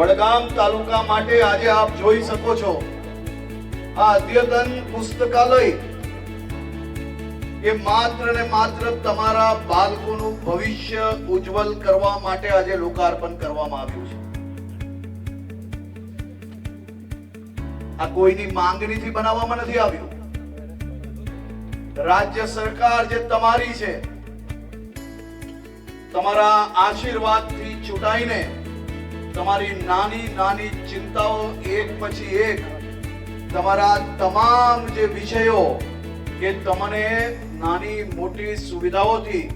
વડગામ તાલુકા માટે આજે આપ જોઈ શકો છો આ અદ્યતન પુસ્તકાલય એ માત્ર ને માત્ર તમારા બાળકોનું ભવિષ્ય ઉજ્જવલ કરવા માટે આજે લોકાર્પણ કરવામાં આવ્યું છે. આ કોઈની માંગણીથી બનાવવામાં નથી આવ્યું. રાજ્ય સરકાર જે તમારી છે, તમારા આશીર્વાદથી ચૂંટાઈને તમારી નાની નાની ચિંતાઓ એક પછી એક, તમારા તમામ જે વિષયો કે તમને નાની મોટી સુવિધાઓથી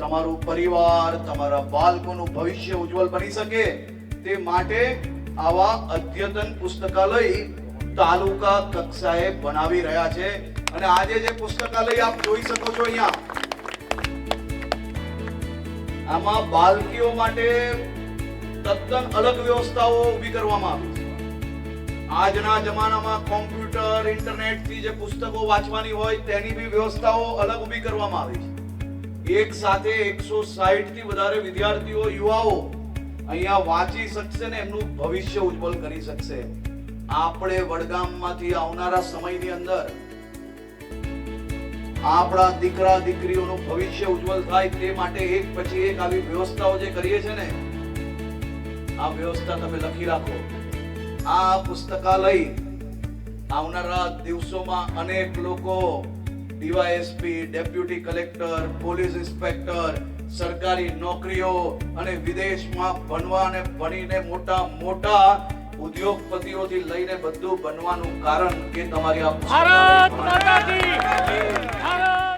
તમારું પરિવાર, તમારા બાળકોનું ભવિષ્ય ઉજ્જવલ બની શકે તે માટે આવા અદ્યતન પુસ્તકાલય તાલુકા કક્ષાએ બનાવી રહ્યા છે. અને આજે જે પુસ્તકાલય આપ જોઈ શકો છો અહીંયા, આમાં બાળકીઓ માટે તદ્દન અલગ વ્યવસ્થાઓ ઊભી કરવામાં આવી છે. આજના જમાનામાં કોમ્પ્યુટર ઇન્ટરનેટથી જે પુસ્તકો વાંચવાની હોય તેની બી વ્યવસ્થાઓ અલગ ઊભી કરવામાં આવી છે. એક સાથે એકસો સાહીઠથી વધારે વિદ્યાર્થીઓ, યુવાઓ અહીંયા વાંચી શકશે ને એમનું ભવિષ્ય ઉજ્જવલ કરી શકશે. આપણે વડગામમાંથી આવનારા સમયની અંદર આપણા દીકરા દીકરીઓનું ભવિષ્ય ઉજ્જવલ થાય તે માટે એક પછી એક આવી વ્યવસ્થાઓ જે કરીએ છે ને આ વ્યવસ્થા તમે લખી રાખો. આ પુસ્તકાલય આવનારા દિવસોમાં અનેક લોકો DYSP deputy collector police inspector સરકારી નોકરીઓ અને વિદેશમાં ભણવા અને ભણીને મોટા મોટા ઉદ્યોગપતિઓથી લઈને બધું બનવાનું કારણ કે તમારી આ ભારત માતા કી ભારત!